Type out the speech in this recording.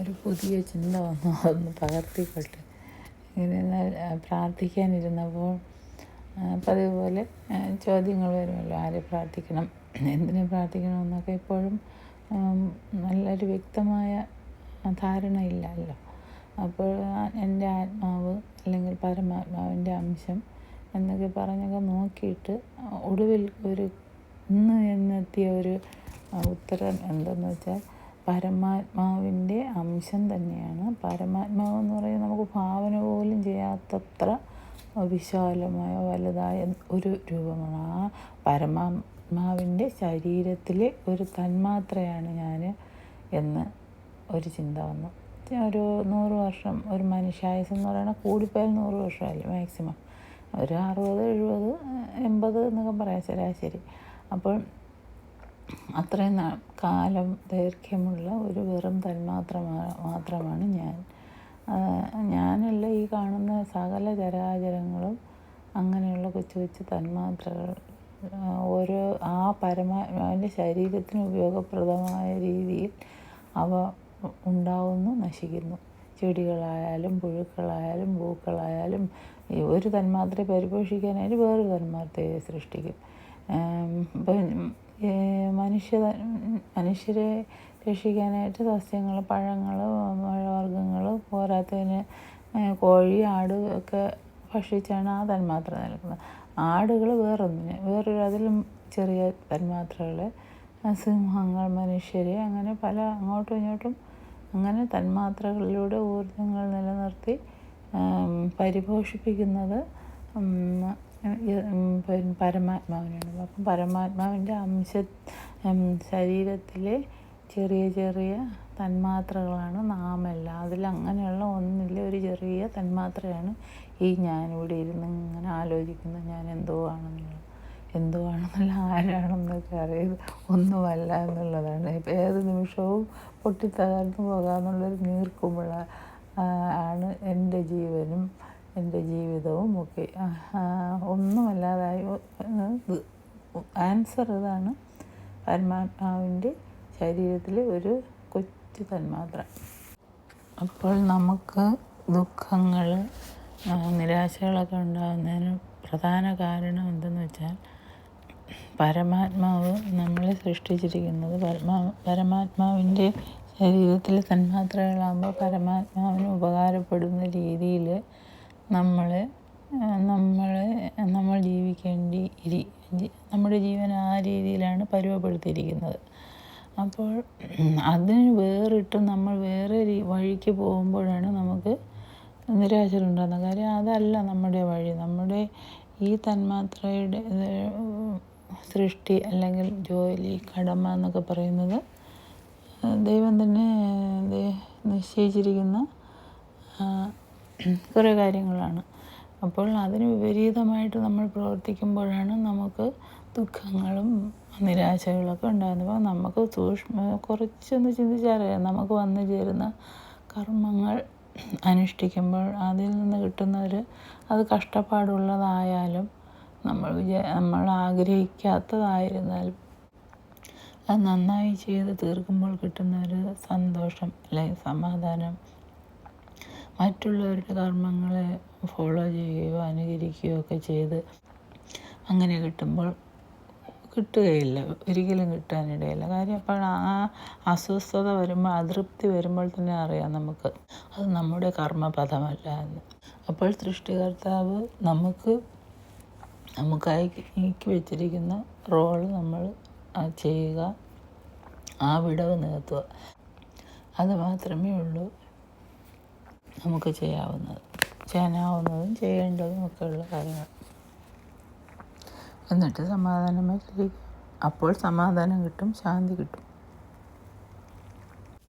ഒരു പുതിയ ചിന്ത വന്നു അതൊന്ന് പകർത്തിക്കൊട്ടെ. ഇങ്ങനെ പ്രാർത്ഥിക്കാനിരുന്നപ്പോൾ പതിവ് പോലെ ചോദ്യങ്ങൾ വരുമല്ലോ ആരെ പ്രാർത്ഥിക്കണം എന്തിനെ പ്രാർത്ഥിക്കണം എന്നൊക്കെ നല്ലൊരു വ്യക്തമായ ധാരണയില്ലല്ലോ. അപ്പോൾ എന്റെ ആത്മാവ് അല്ലെങ്കിൽ പരമാത്മാവിന്റെ അംശം എന്നൊക്കെ പറഞ്ഞൊക്കെ നോക്കിയിട്ട് ഒടുവിൽ ഒരു ഇന്ന് എന്നെത്തിയ ഒരു ഉത്തരം എന്തെന്ന് വെച്ചാൽ പരമാത്മാവിന്റെ അംശം തന്നെയാണ്. പരമാത്മാവ് എന്ന് പറയുന്നത് നമുക്ക് ഭാവന പോലും ചെയ്യാത്തത്ര വിശാലമായ വലുതായ ഒരു രൂപമാണ്. ആ പരമാത്മാവിന്റെ ശരീരത്തിലെ ഒരു തന്മാത്രയാണ് ഞാൻ എന്ന് ഒരു ചിന്ത വന്നു. ഒരു നൂറ് വർഷം ഒരു മനുഷ്യായുസ് എന്ന് പറയുന്നത് കൂടിപ്പോയാൽ നൂറ് വർഷമല്ലേ മാക്സിമം ഒരു അറുപത് എഴുപത് എൺപത് എന്നൊക്കെ പറയാം ശരാശരി. അപ്പോൾ അത്രയും കാലം ദൈർഘ്യമുള്ള ഒരു വെറും തന്മാത്ര മാത്രമാണ് ഞാൻ. ഞാനല്ല ഈ കാണുന്ന സകല ചരാചരങ്ങളും അങ്ങനെയുള്ള കൊച്ചു കൊച്ചു തന്മാത്രകൾ ഓരോ ആ പരമാത്മാവിന്റെ ശരീരത്തിന് ഉപയോഗപ്രദമായ രീതിയിൽ അവ ഉണ്ടാവുന്നു നശിക്കുന്നു. ചെടികളായാലും പുഴുക്കളായാലും പൂക്കളായാലും ഒരു തന്മാത്രയെ പരിപോഷിക്കാനായിട്ട് വേറൊരു തന്മാത്രയെ സൃഷ്ടിക്കും. മനുഷ്യ മനുഷ്യരെ രക്ഷിക്കാനായിട്ട് സസ്യങ്ങൾ പഴങ്ങൾ പഴവർഗങ്ങൾ പോരാത്തതിന് കോഴി ആട് ഒക്കെ ഭക്ഷിച്ചാണ് ആ തന്മാത്ര നിൽക്കുന്നത്. ആടുകൾ വേറൊന്നിന് വേറൊരു അതിലും ചെറിയ തന്മാത്രകൾ സിംഹങ്ങൾ മനുഷ്യർ അങ്ങനെ പല അങ്ങോട്ടും ഇങ്ങോട്ടും അങ്ങനെ തന്മാത്രകളിലൂടെ ഊർജങ്ങൾ നിലനിർത്തി പരിപോഷിപ്പിക്കുന്നത് പരമാത്മാവിനാണ് അപ്പം പരമാത്മാവിന്റെ അംശ ശരീരത്തിലെ ചെറിയ ചെറിയ തന്മാത്രകളാണ് നാമെല്ലാം. അതിൽ അങ്ങനെയുള്ള ഒന്നില്ല ഒരു ചെറിയ തന്മാത്രയാണ് ഈ ഞാനിവിടെ ഇരുന്ന് ഇങ്ങനെ ആലോചിക്കുന്നത്. ഞാൻ എന്തോ ആണെന്നുള്ളത് എന്തോ ആണെന്നല്ല ആരാണെന്നൊക്കെ അറിയത് ഒന്നുമല്ല എന്നുള്ളതാണ്. ഇപ്പം ഏത് നിമിഷവും പൊട്ടിത്തകർന്നു പോകാമെന്നുള്ളൊരു നീർക്കുമ്പോൾ ആണ് എന്റെ ജീവനും. എന്റെ ജീവിതവും ഒക്കെ. ഒന്നുമല്ലാതായി ആൻസർ ഇതാണ് പരമാത്മാവിന്റെ ശരീരത്തിലെ ഒരു കൊച്ചു തന്മാത്ര. അപ്പോൾ നമുക്ക് ദുഃഖങ്ങൾ നിരാശകളൊക്കെ ഉണ്ടാകുന്നതിന് പ്രധാന കാരണം എന്തെന്ന് വെച്ചാൽ പരമാത്മാവ് നമ്മളെ സൃഷ്ടിച്ചിരിക്കുന്നത് പരമാ പരമാത്മാവിന്റെ ശരീരത്തിലെ തന്മാത്രകളാകുമ്പോൾ പരമാത്മാവിന് ഉപകാരപ്പെടുന്ന രീതിയിൽ നമ്മൾ നമ്മൾ നമ്മൾ ജീവിക്കേണ്ടി ഇരി നമ്മുടെ ജീവൻ ആ രീതിയിലാണ് പരുവപ്പെടുത്തിയിരിക്കുന്നത്. അപ്പോൾ അതിന് വേറിട്ട് നമ്മൾ വേറെ വഴിക്ക് പോകുമ്പോഴാണ് നമുക്ക് നിരാശ ഉണ്ടാകുന്നത് കാര്യം അതല്ല നമ്മുടെ വഴി. നമ്മുടെ ഈ തന്മാത്രയുടെ സൃഷ്ടി അല്ലെങ്കിൽ ജോലി കടമ എന്നൊക്കെ പറയുന്നത് ദൈവം തന്നെ നിശ്ചയിച്ചിരിക്കുന്ന കുറേ കാര്യങ്ങളാണ്. അപ്പോൾ അതിന് വിപരീതമായിട്ട് നമ്മൾ പ്രവർത്തിക്കുമ്പോഴാണ് നമുക്ക് ദുഃഖങ്ങളും നിരാശകളൊക്കെ ഉണ്ടാകുന്നത്. അപ്പോൾ നമുക്ക് സൂക്ഷ്മ കുറച്ചൊന്ന് ചിന്തിച്ചറിയാം നമുക്ക് വന്നു ചേരുന്ന കർമ്മങ്ങൾ അനുഷ്ഠിക്കുമ്പോൾ അതിൽ നിന്ന് കിട്ടുന്നവർ അത് കഷ്ടപ്പാടുള്ളതായാലും നമ്മൾ വിചാ നമ്മൾ ആഗ്രഹിക്കാത്തതായിരുന്നാലും അത് നന്നായി ചെയ്ത് തീർക്കുമ്പോൾ കിട്ടുന്ന ഒരു സന്തോഷം അല്ലെങ്കിൽ സമാധാനം മറ്റുള്ളവരുടെ കർമ്മങ്ങളെ ഫോളോ ചെയ്യുകയോ അനുകരിക്കുകയോ ഒക്കെ ചെയ്ത് അങ്ങനെ കിട്ടുമ്പോൾ കിട്ടുകയില്ല. ഒരിക്കലും കിട്ടാനിടയില്ല. കാര്യം അപ്പോൾ ആ അസ്വസ്ഥത വരുമ്പോൾ അതൃപ്തി വരുമ്പോൾ തന്നെ അറിയാം നമുക്ക്. അത് നമ്മുടെ കർമ്മപഥമല്ല എന്ന്. അപ്പോൾ സൃഷ്ടികർത്താവ് നമുക്ക് നമുക്കായി നീക്കി വെച്ചിരിക്കുന്ന റോൾ നമ്മൾ ചെയ്യുക ആ വിടവ് നികത്തുക. അത് മാത്രമേ ഉള്ളൂ. നമുക്ക് ചെയ്യാവുന്നത്. ചെയ്യാനാവുന്നതും ചെയ്യേണ്ടതും ഒക്കെ ഉള്ള കാര്യങ്ങൾ. എന്നിട്ട് സമാധാനമായി അപ്പോൾ സമാധാനം കിട്ടും ശാന്തി കിട്ടും.